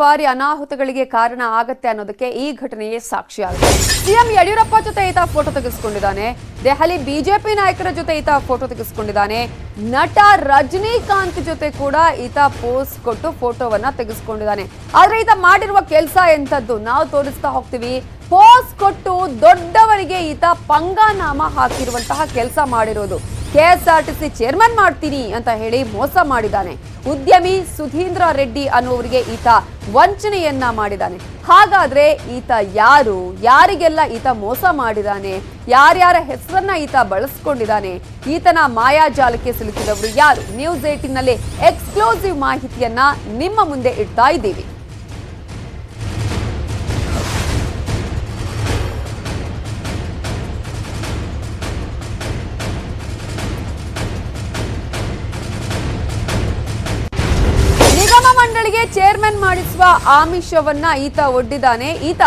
ಬಾರಿ ಅನಾಹುತಗಳಿಗೆ ಕಾರಣ ಆಗತ್ತೆ ಅನ್ನೋದಕ್ಕೆ ಈ ಘಟನೆಯೇ ಸಾಕ್ಷಿಯಾಗಿದೆ. ಸಿಎಂ ಯಡಿಯೂರಪ್ಪ ಜೊತೆ ಈತ ಫೋಟೋ ತೆಗೆಸಿಕೊಂಡಿದ್ದಾನೆ. ದೆಹಲಿ ಬಿಜೆಪಿ ನಾಯಕರ ಜೊತೆ ಈತ ಫೋಟೋ ತೆಗೆಸಿಕೊಂಡಿದ್ದಾನೆ. ನಟ ರಜನಿಕಾಂತ್ ಜೊತೆ ಕೂಡ ಈತ ಪೋಸ್ ಕೊಟ್ಟು ಫೋಟೋವನ್ನ ತೆಗೆಸಿಕೊಂಡಿದ್ದಾನೆ. ಆದ್ರೆ ಈತ ಮಾಡಿರುವ ಕೆಲಸ ಎಂಥದ್ದು? ನಾವು ತೋರಿಸ್ತಾ ಹೋಗ್ತೀವಿ. ಪೋಸ್ ಕೊಟ್ಟು ದೊಡ್ಡವರಿಗೆ ಈತ ಪಂಗನಾಮ ಹಾಕಿರುವಂತಹ ಕೆಲಸ ಮಾಡಿರೋದು. ಕೆಎಸ್ಆರ್ಟಿಸಿ ಚೇರ್ಮನ್ ಮಾಡ್ತೀನಿ ಅಂತ ಹೇಳಿ ಮೋಸ ಮಾಡಿದ್ದಾನೆ. ಉದ್ಯಮಿ ಸುಧೀಂದ್ರ ರೆಡ್ಡಿ ಅನ್ನುವರಿಗೆ ಈತ ವಂಚನೆಯನ್ನ ಮಾಡಿದ್ದಾನೆ. ಹಾಗಾದ್ರೆ ಈತ ಯಾರು? ಯಾರಿಗೆಲ್ಲ ಈತ ಮೋಸ ಮಾಡಿದ್ದಾನೆ? ಯಾರ್ಯಾರ ಹೆಸರನ್ನ ಈತ ಬಳಸ್ಕೊಂಡಿದ್ದಾನೆ? ಈತನ ಮಾಯಾಜಾಲಕ್ಕೆ ಸಿಲುಕಿದವರು ಯಾರು? ನ್ಯೂಸ್ ಏಟಿನಲ್ಲಿ ಎಕ್ಸ್ಕ್ಲೂಸಿವ್ ಮಾಹಿತಿಯನ್ನ ನಿಮ್ಮ ಮುಂದೆ ಇಡ್ತಾ ಇದ್ದೀವಿ. ಮಂಡಳಿಗೆ ಚೇರ್ಮನ್ ಮಾಡಿಸುವ ಆಮಿಷವನ್ನ ಈತ ಒಡ್ಡಿದ್ದಾನೆ. ಈತ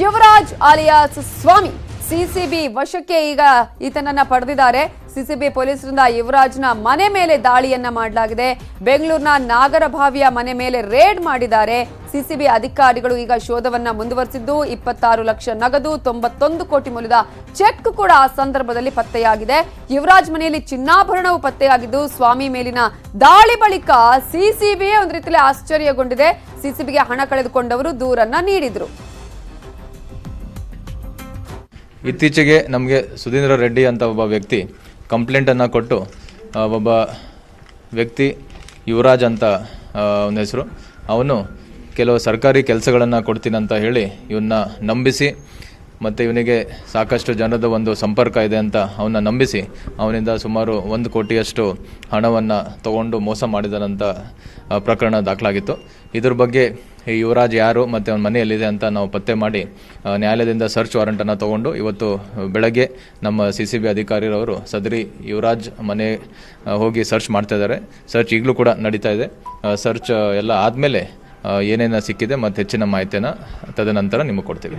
ಯುವರಾಜ್ ಅಲಿಯಾಸ್ ಸ್ವಾಮಿ. ಸಿಸಿಬಿ ವಶಕ್ಕೆ ಈಗ ಈತನನ್ನ ಪಡೆದಿದ್ದಾರೆ. ಸಿಸಿಬಿ ಪೊಲೀಸರಿಂದ ಯುವರಾಜ್ನ ಮನೆ ಮೇಲೆ ದಾಳಿಯನ್ನ ಮಾಡಲಾಗಿದೆ. ಬೆಂಗಳೂರಿನ ನಾಗರಭಾವಿಯ ಮನೆ ಮೇಲೆ ರೇಡ್ ಮಾಡಿದ್ದಾರೆ. ಸಿಸಿಬಿ ಅಧಿಕಾರಿಗಳು ಈಗ ಶೋಧವನ್ನ ಮುಂದುವರೆಸಿದ್ದು ಇಪ್ಪತ್ತಾರು ಲಕ್ಷ ನಗದು, ತೊಂಬತ್ತೊಂದು ಕೋಟಿ ಮೌಲ್ಯದ ಚೆಕ್ ಕೂಡ ಆ ಸಂದರ್ಭದಲ್ಲಿ ಪತ್ತೆಯಾಗಿದೆ. ಯುವರಾಜ್ ಮನೆಯಲ್ಲಿ ಚಿನ್ನಾಭರಣವು ಪತ್ತೆಯಾಗಿದ್ದು, ಸ್ವಾಮಿ ಮೇಲಿನ ದಾಳಿ ಬಳಿಕ ಸಿಸಿಬಿಯೇ ಒಂದು ರೀತಿಯಲ್ಲಿ ಆಶ್ಚರ್ಯಗೊಂಡಿದೆ. ಸಿಸಿಬಿಗೆ ಹಣ ಕಳೆದುಕೊಂಡವರು ದೂರನ್ನ ನೀಡಿದ್ರು. ಇತ್ತೀಚೆಗೆ ನಮಗೆ ಸುಧೀಂದ್ರ ರೆಡ್ಡಿ ಅಂತ ಒಬ್ಬ ವ್ಯಕ್ತಿ ಕಂಪ್ಲೇಂಟನ್ನು ಕೊಟ್ಟು ಒಬ್ಬ ವ್ಯಕ್ತಿ ಯುವರಾಜ್ ಅಂತ ಅವನ ಹೆಸರು. ಅವನು ಕೆಲವು ಸರ್ಕಾರಿ ಕೆಲಸಗಳನ್ನು ಕೊಡ್ತೀನಂತ ಹೇಳಿ ಇವನ್ನ ನಂಬಿಸಿ ಮತ್ತು ಇವನಿಗೆ ಸಾಕಷ್ಟು ಜನರದ ಒಂದು ಸಂಪರ್ಕ ಇದೆ ಅಂತ ಅವನ್ನ ನಂಬಿಸಿ ಅವನಿಂದ ಸುಮಾರು ಒಂದು ಕೋಟಿಯಷ್ಟು ಹಣವನ್ನು ತಗೊಂಡು ಮೋಸ ಮಾಡಿದನಂತ ಪ್ರಕರಣ ದಾಖಲಾಗಿತ್ತು. ಇದ್ರ ಬಗ್ಗೆ ಈ ಯುವರಾಜ್ ಯಾರು ಮತ್ತು ಅವನ ಮನೆಯಲ್ಲಿದೆ ಅಂತ ನಾವು ಪತ್ತೆ ಮಾಡಿ ನ್ಯಾಯಾಲಯದಿಂದ ಸರ್ಚ್ ವಾರೆಂಟನ್ನು ತಗೊಂಡು ಇವತ್ತು ಬೆಳಗ್ಗೆ ನಮ್ಮ ಸಿ ಸಿ ಬಿ ಅಧಿಕಾರಿರವರು ಸದರಿ ಯುವರಾಜ್ ಮನೆ ಹೋಗಿ ಸರ್ಚ್ ಮಾಡ್ತಾ ಇದ್ದಾರೆ. ಸರ್ಚ್ ಈಗಲೂ ಕೂಡ ನಡೀತಾ ಇದೆ. ಸರ್ಚ್ ಎಲ್ಲ ಆದಮೇಲೆ ಏನೇನು ಸಿಕ್ಕಿದೆ ಮತ್ತು ಹೆಚ್ಚಿನ ಮಾಹಿತಿಯನ್ನು ತದನಂತರ ನಿಮಗೆ ಕೊಡ್ತೀವಿ.